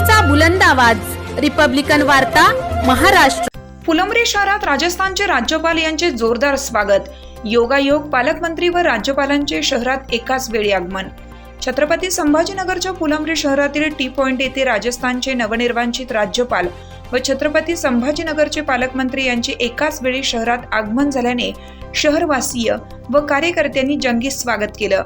लोकशाहीचा बुलंद आवाज. रिपब्लिकन वार्ता महाराष्ट्र. फुलंब्री शहरात राजस्थानचे राज्यपाल यांचे जोरदार स्वागत. योगायोग पालकमंत्री व राज्यपालांचे शहरात एकाच वेळी आगमन. छत्रपती संभाजीनगरच्या फुलंब्री शहरातील टी पॉइंट येथे राजस्थानचे नवनिर्वांचित राज्यपाल व छत्रपती संभाजीनगरचे पालकमंत्री यांचे एकाच वेळी शहरात आगमन झाल्याने शहरवासीय व कार्यकर्त्यांनी जंगी स्वागत केलं.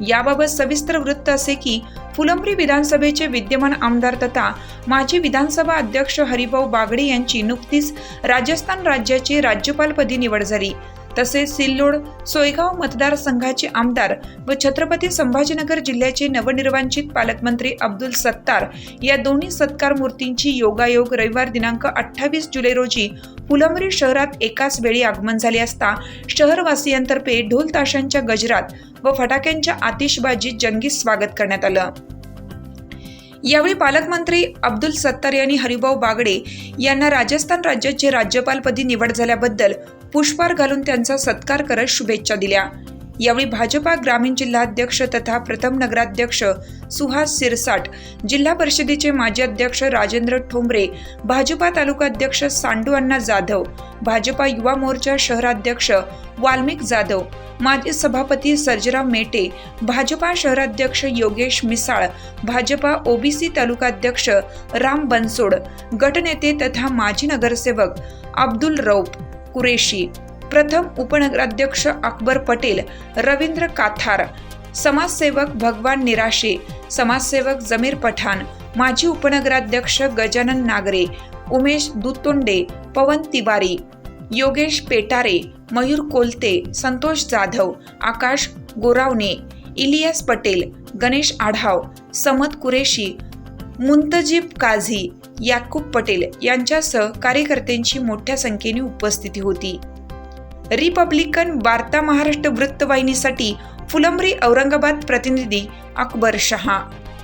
याबाबत सविस्तर वृत्त असे की फुलंब्री विधानसभेचे विद्यमान आमदार तथा माजी विधानसभा अध्यक्ष हरिभाऊ बागडे यांची नुकतीच राजस्थान राज्याची राज्यपालपदी निवड झाली. तसेच सिल्लोड सोयगाव मतदारसंघाचे आमदार व छत्रपती संभाजीनगर जिल्ह्याचे नवनिर्वाचित पालकमंत्री अब्दुल सत्तार या दोन्ही सत्कार मूर्तींची योगायोग रविवार दिनांक अठ्ठावीस जुलै रोजी फुलंब्री शहरात एकाच वेळी आगमन झाले असता शहरवासियांतर्फे ढोल ताशांच्या गजरात व फटाक्यांच्या आतिषबाजीत जंगी स्वागत करण्यात आलं. यावेळी पालकमंत्री अब्दुल सत्तार यांनी हरिभाऊ बागडे यांना राजस्थान राज्याचे राज्यपालपदी निवड झाल्याबद्दल पुष्पहार घालून त्यांचा सत्कार करत शुभेच्छा दिल्या. यावेळी भाजपा ग्रामीण जिल्हाध्यक्ष तथा प्रथम नगराध्यक्ष सुहास सिरसाट जिल्हा परिषदेचे माजी अध्यक्ष राजेंद्र ठोंबरे भाजपा तालुकाध्यक्ष सांडू अण्णा जाधव भाजपा युवा मोर्चा शहराध्यक्ष वाल्मिक जाधव माजी सभापती सर्जराव मेटे भाजपा शहराध्यक्ष योगेश मिसाळ भाजपा ओबीसी तालुकाध्यक्ष राम बनसोड गटनेते तथा माजी नगरसेवक अब्दुल रौफ कुरेशी. प्रथम उपनगराध्यक्ष अकबर पटेल रवींद्र काथार समाजसेवक भगवान निराशे समाजसेवक जमीर पठाण माजी उपनगराध्यक्ष गजानन नागरे उमेश दुतोंडे पवन तिवारी योगेश पेटारे मयूर कोलते संतोष जाधव आकाश गोरावणे इलियास पटेल गणेश आढाव समत कुरेशी मुंतजीब काझी याकूब पटेल यांच्यासह कार्यकर्त्यांची मोठ्या संख्येने उपस्थिती होती. रिपब्लिकन वार्ता महाराष्ट्र वृत्तवाहिनीसाठी फुलंब्री औरंगाबाद प्रतिनिधी अकबर शहा.